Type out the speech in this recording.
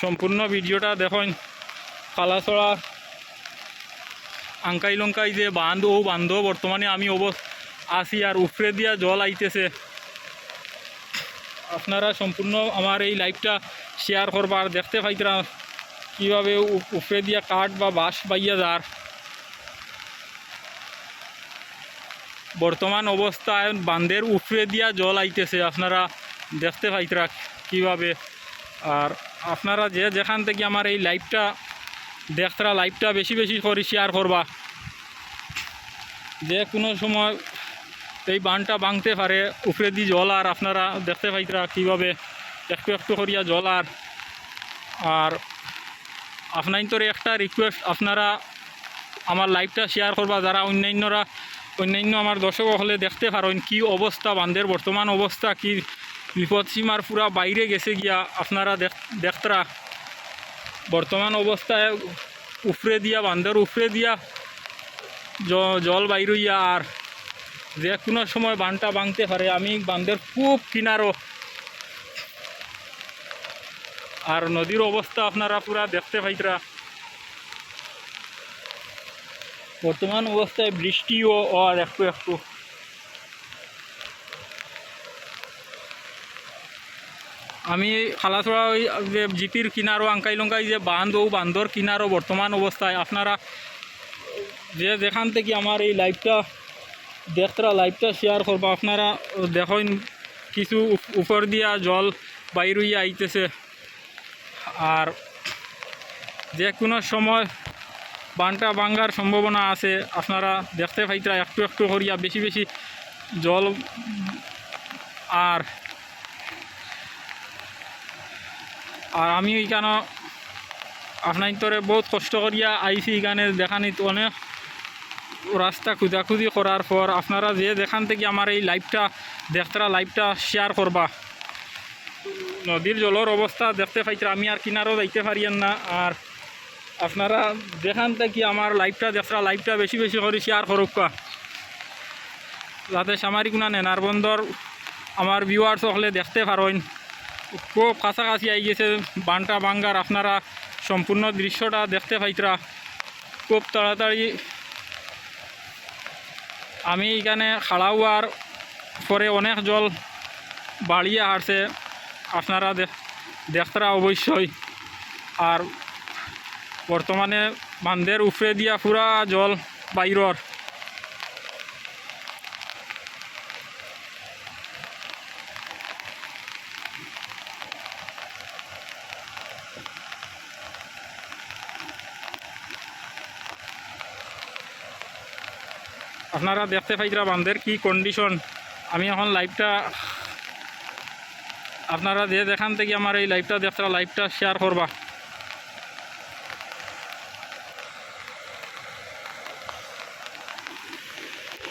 সম্পূর্ণ ভিডিওটা দেখুন। কালাছড়া আঙ্কাই লঙ্কাই যে বান্ধ ও বান্ধ বর্তমানে আমি অব, আসি আর উফরে দিয়া জল আইতেছে। আপনারা সম্পূর্ণ আমার এই লাইভটা শেয়ার করবার দেখতে পাইতরা কীভাবে উফরে দিয়া কাঠ বা বাঁশ পাইয়া যার। বর্তমান অবস্থায় বান্ধের উফরে দিয়া জল আইতেছে, আপনারা দেখতে পাইতরা কীভাবে। আর আপনারা যে যেখান থেকে আমার এই লাইভটা দেখতরা লাইভটা বেশি বেশি করে শেয়ার করবা। যে কোনো সময় এই বানটা ভাঙতে পারে, উপরে দিয়ে জল আর আপনারা দেখতে পাইতরা কীভাবে একটু একটু করিয়া জল আর। আর আপনার তোর একটা রিকোয়েস্ট আপনারা আমার লাইভটা শেয়ার করবা, যারা অন্যান্যরা, অন্যান্য আমার দর্শক হলে দেখতে পারেন কি অবস্থা বান্ধের বর্তমান অবস্থা, কি বিপদসীমার পুরা বাইরে গেছে গিয়া আপনারা দেখ দেখতরা বর্তমান অবস্থায় উফরে দিয়া বান্ধের উফরে দিয়া জল বাইর হইয়া আর যে কোনো সময় বানটা ভাঙতে পারে আমি বান্ধের খুব কিনারো আর নদীর অবস্থা আপনারা পুরা দেখতে পাইতরা বর্তমান অবস্থায় বৃষ্টিও আর একটু একটু আমি খালাছড়া ওই যে জিপির কিনারো আঙ্কাই লঙ্কাই যে বান্ধ, ও বান্ধর কিনারো বর্তমান অবস্থায়, আপনারা যে যেখান থেকে আমার এই লাইভটা দেখতরা, লাইভটা শেয়ার করব, আপনারা দেখেন কিছু উপর দিয়া জল বাইর হইয়া আইতেছে। আর যে কোনো সময় বানটা ভাঙ্গার সম্ভাবনা আছে, আপনারা দেখতে পাইতরা, একটু একটু করিয়া বেশি বেশি জল, আর আর আমি এখানে আপনার তোরে বহুত কষ্ট করিয়া আইছি এখানে দেখানিত অনেক রাস্তা খুঁজাখুঁজি করার পর আপনারা যে যেখান থেকে আমার এই লাইভটা দেখতরা, লাইভটা শেয়ার করবা। নদীর জলের অবস্থা দেখতে পাইতরা, আমি আর কিনারও যাইতে পারিয়েন না। আর আপনারা যেখান থেকে আমার লাইভটা দেখতরা, লাইভটা বেশি বেশি করে শেয়ার করুক যাতে সামারিকুনা নেনার বন্দর আমার ভিউয়ার্স হলে দেখতে পারেন খুব কাছাকাছি আই গেছে। বানটা বাঙ্গার আপনারা সম্পূর্ণ দৃশ্যটা দেখতে পাইতরা। খুব তাড়াতাড়ি আমি এখানে খাড়া হওয়ার পরে অনেক জল বাড়িয়ে হারছে আপনারা দেখ- দেখতরা অবশ্যই। আর বর্তমানে বান্ধের উপরে দিয়া পুরা জল বাইরর। আপনারা দেখতে পাইতরা বান্ধের কি কন্ডিশন আমি এখন লাইভটা আপনারা যে দেখান থেকে আমার এই লাইভটা দেখতে লাইভটা শেয়ার করবা।